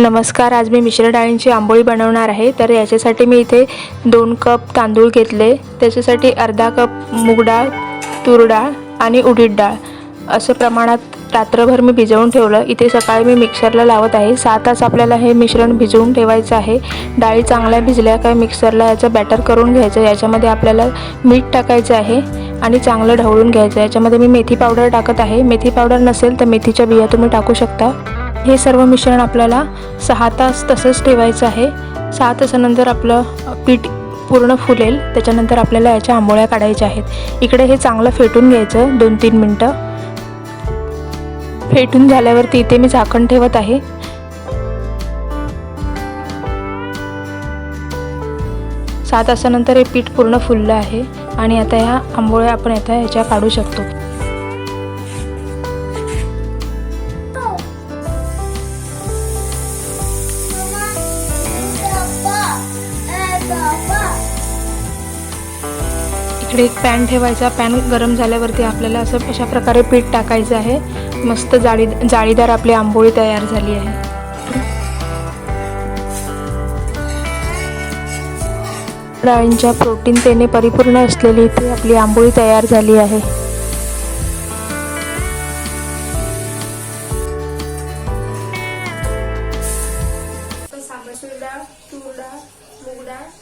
नमस्कार आज मी मिश्र डाळींची आंबोळी बनवणार आहे. तर याच्यासाठी मी इथे दोन कप तांदूळ घेतले. त्याच्यासाठी अर्धा कप मूग डाळ तूर डाळ आणि उडीद डाळ. असं प्रमाणात रात्रभर मी भिजवून ठेवलं. इथे सकाळी मी मिक्सरला लावत आहे. सहा तास आपल्याला हे मिश्रण भिजवून ठेवायचं आहे. डाळी चांगल्या भिजल्या काय मिक्सरला याचं बॅटर करून घ्यायचं. याच्यामध्ये आपल्याला मीठ टाकायचं आहे आणि चांगलं ढवळून घ्यायचं याच्यामध्ये मी मेथी पावडर टाकत आहे. मेथी पावडर नसेल तर मेथीच्या बिया तुम्ही टाकू शकता. हे सर्व मिश्रण आपल्याला सहा तास तसंच ठेवायचं आहे. सहा तासानंतर आपलं पीठ पूर्ण फुलेल. त्याच्यानंतर आपल्याला याच्या आंबोळ्या काढायच्या आहेत. इकडे हे चांगलं फेटून घ्यायचं दोन तीन मिनटं. फेटून झाल्यावरती इथे मी झाकण ठेवत आहे. सहा तासानंतर हे पीठ पूर्ण फुललं आहे आणि आता ह्या आंबोळ्या आपण आता ह्याच्या काढू शकतो. इकडे एक पॅन ठेवायचा. पॅन गरम झाल्यावरती आपल्याला असं अशा प्रकारे पीठ टाकायचं आहे. मस्त जाळी जाळीदार आपली आंबोळी तयार झाली आहे. डाळींच्या प्रोटीन तेने परिपूर्ण असलेली इथे आपली आंबोळी तयार झाली आहे.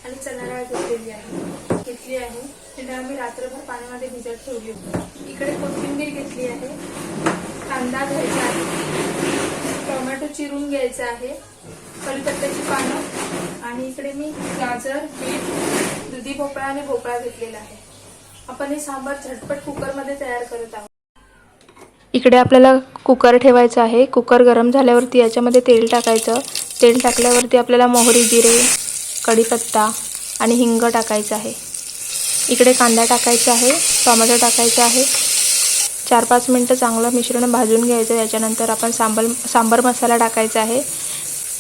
आणि चणा डाळ घेतलेली आहे. घेतली आहे. ही डाळ मी रात्रभर पाण्यामध्ये भिजत ठेवली होती. इकडे कोथिंबीर घेतली आहे. कांदा घ्यायचा आहे. टोमॅटो चिरून घ्यायचा आहे. कलकत्त्याची पानं. आणि इकडे मी गाजर बीट दुधी भोपळा आणि भोपळा घेतलेला आहे. आपण हे सांबार झटपट कुकरमध्ये तयार करत आहोत. इकडे आपल्याला कुकर ठेवायचं आहे. कुकर गरम झाल्यावरती याच्यामध्ये तेल टाकायचं. तेल टाकल्यावरती आपल्याला मोहरी जिरे कढीपत्ता आणि हिंग टाकायचं आहे. इकडे कांदा टाकायचा आहे टोमॅटो टाकायचा आहे. चार पाच मिनटं चांगलं मिश्रण भाजून घ्यायचं याच्यानंतर आपण सांबर सांबर मसाला टाकायचा आहे.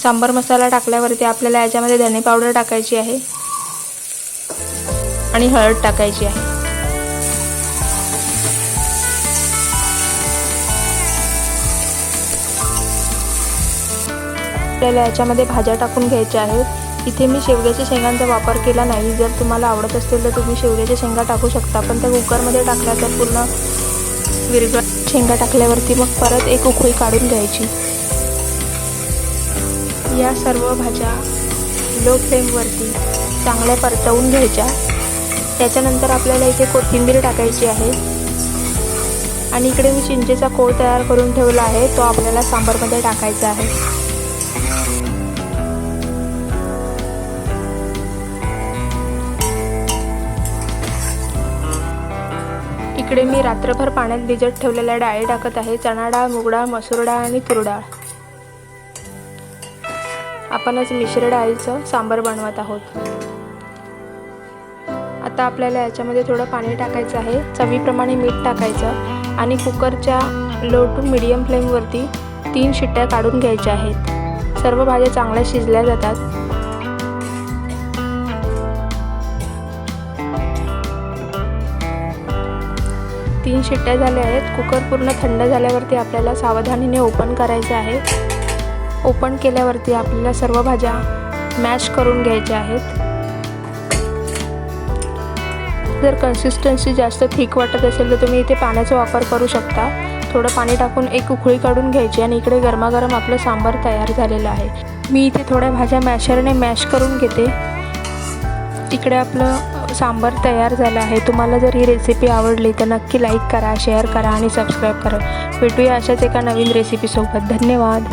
सांबर मसाला टाकल्यावरती आपल्याला याच्यामध्ये धने पावडर टाकायची आहे. आणि हळद टाकायची आहे. आपल्याला याच्यामध्ये भाज्या टाकून घ्यायच्या आहेत. इथे मी शेवग्याच्या शेंगांचा वापर केला नाही. जर तुम्हाला आवडत असेल तर तुम्ही शेवग्याच्या शेंगा टाकू शकता पण त्या कुकरमध्ये टाकल्या तर पूर्ण विरगळ शेंगा टाकल्यावरती मग परत एक उखळी काढून घ्यायची. या सर्व भाज्या लो फ्लेमवरती चांगल्या परतवून घ्यायच्या. त्याच्यानंतर आपल्याला इथे कोथिंबीर टाकायची आहे. आणि इकडे मी चिंचेचा कोळ तयार करून ठेवला आहे. तो आपल्याला सांबारमध्ये टाकायचा आहे. इकडे मी रात्रभर पाण्यात भिजत ठेवलेल्या डाळी टाकत आहे. चणा डाळ मूग डाळ मसूर डाळ आणि तूर डाळ आपणच मिश्र डाळीचं सांबार बनवत आहोत. आता आपल्याला याच्यामध्ये थोडं पाणी टाकायचं आहे. चवीप्रमाणे मीठ टाकायचं आणि कुकरच्या लो टू मिडियम फ्लेमवरती तीन शिट्ट्या काढून घ्यायच्या आहेत. सर्व भाज्या चांगल्या शिजल्या जातात. तीन शिट्ट्या झाल्या आहेत. कुकर पूर्ण थंड झाल्यावरती आपल्याला सावधानीने ओपन करायचं आहे. ओपन केल्यावरती आपल्याला सर्व भाज्या मॅश करून घ्यायच्या आहेत. जर कन्सिस्टन्सी जास्त थिक वाटत असेल तर तुम्ही इथे पाण्याचा वापर करू शकता. थोडं पाणी टाकून एक उकळी काढून घ्यायची आणि इकडे गरमागरम आपलं सांबार तयार झालेलं आहे. मी इथे थोड्या भाज्या मॅशरने मॅश करून घेते. इकडे आपलं सांबार तयार झालं आहे. तुम्हाला जर ही रेसिपी आवडली तर नक्की लाईक करा शेअर करा आणि सबस्क्राईब करा. भेटूया अशाच एका नवीन रेसिपीसोबत धन्यवाद.